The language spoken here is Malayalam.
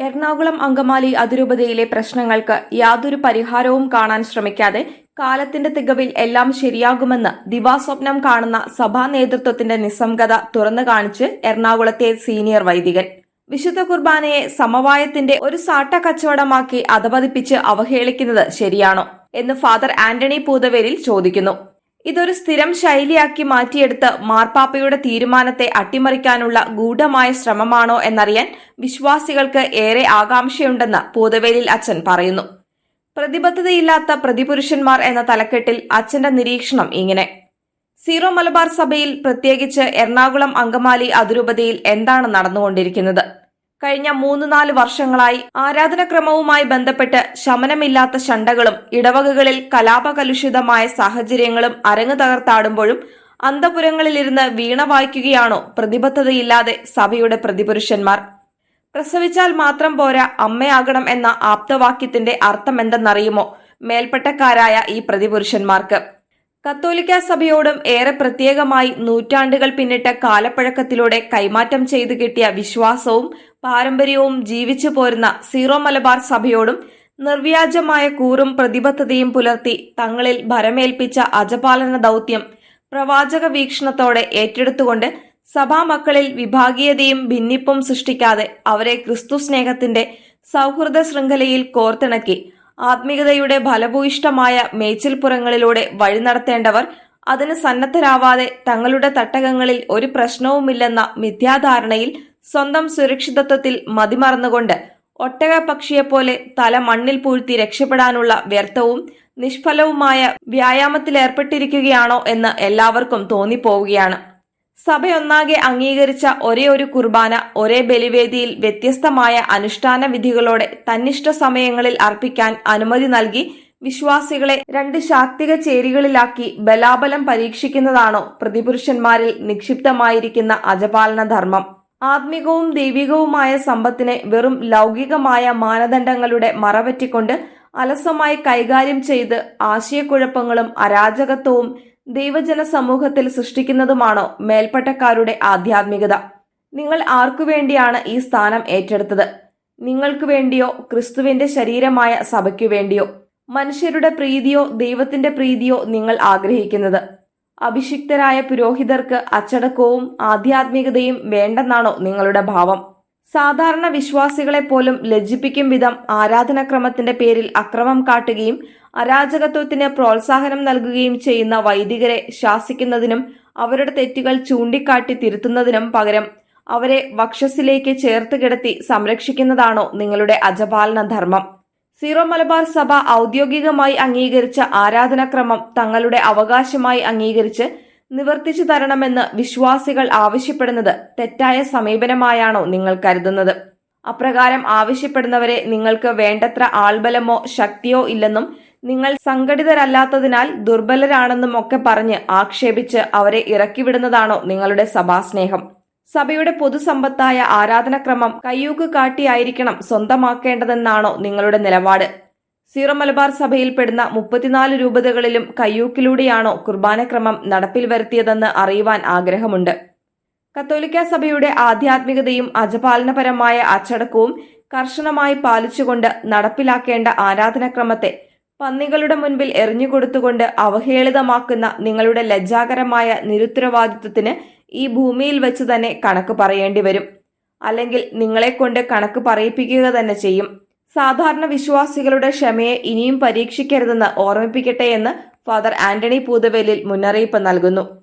എറണാകുളം അങ്കമാലി അതിരൂപതയിലെ പ്രശ്നങ്ങൾക്ക് യാതൊരു പരിഹാരവും കാണാൻ ശ്രമിക്കാതെ കാലത്തിന്റെ തികവിൽ എല്ലാം ശരിയാകുമെന്ന് ദിവാസ്വപ്നം കാണുന്ന സഭാ നേതൃത്വത്തിന്റെ നിസ്സംഗത തുറന്നു കാണിച്ച് എറണാകുളത്തെ സീനിയർ വൈദികൻ. വിശുദ്ധ കുർബാനയെ സമവായത്തിന്റെ ഒരു സാട്ട കച്ചവടമാക്കി അധപതിപ്പിച്ച് അവഹേളിക്കുന്നത് ശരിയാണോ എന്ന് ഫാദർ ആന്റണി പൂതവേലിൽ ചോദിക്കുന്നു. ഇതൊരു സ്ഥിരം ശൈലിയാക്കി മാറ്റിയെടുത്ത് മാർപ്പാപ്പയുടെ തീരുമാനത്തെ അട്ടിമറിക്കാനുള്ള ഗൂഢമായ ശ്രമമാണോ എന്നറിയാൻ വിശ്വാസികൾക്ക് ഏറെ ആകാംക്ഷയുണ്ടെന്ന് പൂതവേലിൽ അച്ഛൻ പറയുന്നു. പ്രതിബദ്ധതയില്ലാത്ത പ്രതിപുരുഷന്മാർ എന്ന തലക്കെട്ടിൽ അച്ഛന്റെ നിരീക്ഷണം ഇങ്ങനെ. സീറോ മലബാർ സഭയിൽ പ്രത്യേകിച്ച് എറണാകുളം അങ്കമാലി അതിരൂപതയിൽ എന്താണ് നടന്നുകൊണ്ടിരിക്കുന്നത്? കഴിഞ്ഞ മൂന്ന് നാല് വർഷങ്ങളായി ആരാധനക്രമവുമായി ബന്ധപ്പെട്ട് ശമനമില്ലാത്ത ശണ്ടകളും ഇടവകകളിൽ കലാപകലുഷിതമായ സാഹചര്യങ്ങളും അരങ്ങു തകർത്താടുമ്പോഴും അന്തപുരങ്ങളിലിരുന്ന് വീണ വായിക്കുകയാണോ പ്രതിബദ്ധതയില്ലാതെ സഭയുടെ പ്രതിപുരുഷന്മാർ? പ്രസവിച്ചാൽ മാത്രം പോരാ അമ്മയാകണം എന്ന ആപ്തവാക്യത്തിന്റെ അർത്ഥം എന്തെന്നറിയുമോ മേൽപ്പെട്ടക്കാരായ ഈ പ്രതിപുരുഷന്മാർക്ക്? കത്തോലിക്ക സഭയോടും ഏറെ പ്രത്യേകമായി നൂറ്റാണ്ടുകൾ പിന്നിട്ട കാലപ്പഴക്കത്തിലൂടെ കൈമാറ്റം ചെയ്തു കിട്ടിയ വിശ്വാസവും പാരമ്പര്യവും ജീവിച്ചു പോരുന്ന സീറോ മലബാർ സഭയോടും നിർവ്യാജമായ കൂറും പ്രതിബദ്ധതയും പുലർത്തി തങ്ങളിൽ ഭരമേൽപ്പിച്ച അജപാലന ദൗത്യം പ്രവാചക വീക്ഷണത്തോടെ ഏറ്റെടുത്തുകൊണ്ട് സഭാമക്കളിൽ വിഭാഗീയതയും ഭിന്നിപ്പും സൃഷ്ടിക്കാതെ അവരെ ക്രിസ്തു സ്നേഹത്തിന്റെ സൗഹൃദ ശൃംഖലയിൽ കോർത്തിണക്കി. ആത്മീയതയുടെ ഫലഭൂയിഷ്ടമായ മേച്ചിൽപ്പുറങ്ങളിലൂടെ വഴി നടത്തേണ്ടവർ അതിന് സന്നദ്ധരാവാതെ തങ്ങളുടെ തട്ടകങ്ങളിൽ ഒരു പ്രശ്നവുമില്ലെന്ന മിഥ്യാധാരണയിൽ സ്വന്തം സുരക്ഷിതത്വത്തിൽ മതിമറന്നുകൊണ്ട് ഒട്ടക പക്ഷിയെപ്പോലെ തല മണ്ണിൽ പൂഴ്ത്തി രക്ഷപ്പെടാനുള്ള വ്യർത്ഥവും നിഷ്ഫലവുമായ വ്യായാമത്തിലേർപ്പെട്ടിരിക്കുകയാണോ എന്ന് എല്ലാവർക്കും തോന്നിപ്പോവുകയാണ്. സഭയൊന്നാകെ അംഗീകരിച്ച ഒരേ ഒരു കുർബാന ഒരേ ബലിവേദിയിൽ വ്യത്യസ്തമായ അനുഷ്ഠാന വിധികളോടെ തന്നിഷ്ട സമയങ്ങളിൽ അർപ്പിക്കാൻ അനുമതി നൽകി വിശ്വാസികളെ രണ്ട് ശാക്തിക ചേരികളിലാക്കി ബലാബലം പരീക്ഷിക്കുന്നതാണോ പ്രതിപുരുഷന്മാരിൽ നിക്ഷിപ്തമായിരിക്കുന്ന അജപാലന ധർമ്മം ആത്മികവും ദൈവികവുമായ സമ്പത്തിനെ വെറും ലൗകികമായ മാനദണ്ഡങ്ങളുടെ മറവറ്റിക്കൊണ്ട് അലസമായി കൈകാര്യം ചെയ്ത് ആശയക്കുഴപ്പങ്ങളും അരാജകത്വവും ദൈവജന സമൂഹത്തിൽ സൃഷ്ടിക്കുന്നതുമാണോ മേൽപ്പട്ടക്കാരുടെ ആധ്യാത്മികത? നിങ്ങൾ ആർക്കു വേണ്ടിയാണ് ഈ സ്ഥാനം ഏറ്റെടുത്തത്? നിങ്ങൾക്കു വേണ്ടിയോ ക്രിസ്തുവിന്റെ ശരീരമായ സഭയ്ക്കു വേണ്ടിയോ? മനുഷ്യരുടെ പ്രീതിയോ ദൈവത്തിന്റെ പ്രീതിയോ നിങ്ങൾ ആഗ്രഹിക്കുന്നത്? അഭിഷിക്തരായ പുരോഹിതർക്ക് അച്ചടക്കവും ആധ്യാത്മികതയും വേണ്ടെന്നാണോ നിങ്ങളുടെ ഭാവം? സാധാരണ വിശ്വാസികളെ പോലും ലജ്ജിപ്പിക്കും വിധം ആരാധനാക്രമത്തിന്റെ പേരിൽ അക്രമം കാട്ടുകയും അരാജകത്വത്തിന് പ്രോത്സാഹനം നൽകുകയും ചെയ്യുന്ന വൈദികരെ ശാസിക്കുന്നതിനും അവരുടെ തെറ്റുകൾ ചൂണ്ടിക്കാട്ടി തിരുത്തുന്നതിനും പകരം അവരെ വക്ഷസിലേക്ക് ചേർത്ത് കിടത്തി സംരക്ഷിക്കുന്നതാണോ നിങ്ങളുടെ അജപാലന ധർമ്മം സീറോ മലബാർ സഭ ഔദ്യോഗികമായി അംഗീകരിച്ച ആരാധനാക്രമം തങ്ങളുടെ അവകാശമായി അംഗീകരിച്ച് നിവർത്തിച്ചു തരണമെന്ന് വിശ്വാസികൾ ആവശ്യപ്പെടുന്നത് തെറ്റായ സമീപനമായാണോ നിങ്ങൾ കരുതുന്നത്? അപ്രകാരം ആവശ്യപ്പെടുന്നവരെ നിങ്ങൾക്ക് വേണ്ടത്ര ആൾബലമോ ശക്തിയോ ഇല്ലെന്നും നിങ്ങൾ സംഘടിതരല്ലാത്തതിനാൽ ദുർബലരാണെന്നും ഒക്കെ പറഞ്ഞ് ആക്ഷേപിച്ച് അവരെ ഇറക്കിവിടുന്നതാണോ നിങ്ങളുടെ സഭാസ്നേഹം? സഭയുടെ പൊതുസമ്പത്തായ ആരാധനക്രമം കയ്യൂക്ക് കാട്ടിയായിരിക്കണം സ്വന്തമാക്കേണ്ടതെന്നാണോ നിങ്ങളുടെ നിലപാട്. സീറോ മലബാർ സഭയിൽപ്പെടുന്ന മുപ്പത്തിനാല് രൂപതകളിലും കയ്യൂക്കിലൂടെയാണോ കുർബാനക്രമം നടപ്പിൽ വരുത്തിയതെന്ന് അറിയുവാൻ ആഗ്രഹമുണ്ട്. കത്തോലിക്ക സഭയുടെ ആധ്യാത്മികതയും അജപാലനപരമായ അച്ചടക്കവും കർശനമായി പാലിച്ചുകൊണ്ട് നടപ്പിലാക്കേണ്ട ആരാധനക്രമത്തെ പന്നികളുടെ മുൻപിൽ എറിഞ്ഞുകൊടുത്തുകൊണ്ട് അവഹേളിതമാക്കുന്ന നിങ്ങളുടെ ലജ്ജാകരമായ നിരുത്തരവാദിത്വത്തിന് ഈ ഭൂമിയിൽ വെച്ച് തന്നെ കണക്ക് പറയേണ്ടി വരും. അല്ലെങ്കിൽ നിങ്ങളെക്കൊണ്ട് കണക്ക് പറയിപ്പിക്കുക തന്നെ ചെയ്യും. സാധാരണ വിശ്വാസികളുടെ ക്ഷമയെ ഇനിയും പരീക്ഷിക്കരുതെന്ന് ഓർമ്മിപ്പിക്കട്ടെ എന്ന് ഫാദർ ആന്റണി പൂതവേലിൽ മുന്നറിയിപ്പ് നൽകുന്നു.